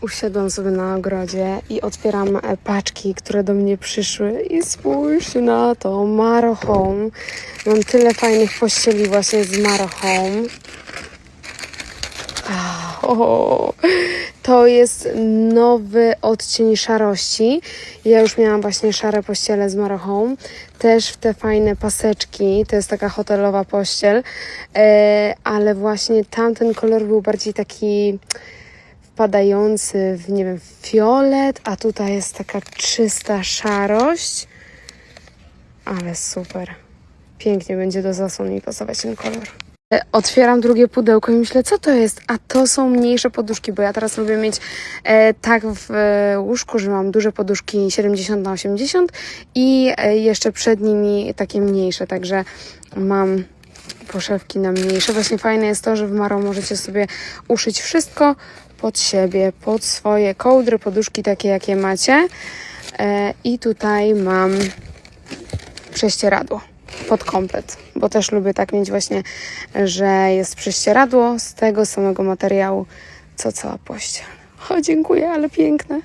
Usiadłam sobie na ogrodzie i otwieram e, paczki, które do mnie przyszły i spójrz na to, Maro Home. Mam tyle fajnych pościeli właśnie z Maro Home. O, to jest nowy odcień szarości. Ja już miałam właśnie szare pościele z Maro Home. Też w te fajne paseczki. To jest taka hotelowa pościel. E, ale właśnie tamten kolor był bardziej taki wpadający w, nie wiem, fiolet, a tutaj jest taka czysta szarość. Ale super. Pięknie będzie do zasłon mi pasować ten kolor. E, Otwieram drugie pudełko i myślę, co to jest? A to są mniejsze poduszki, bo ja teraz lubię mieć e, tak w e, łóżku, że mam duże poduszki 70 na 80 i e, jeszcze przed nimi takie mniejsze, także mam poszewki na mniejsze. Właśnie fajne jest to, że w Maro możecie sobie uszyć wszystko pod siebie, pod swoje kołdry, poduszki takie, jakie macie. E, I tutaj mam prześcieradło pod komplet, bo też lubię tak mieć właśnie, że jest prześcieradło z tego samego materiału, co cała pościel. O, dziękuję, ale piękne.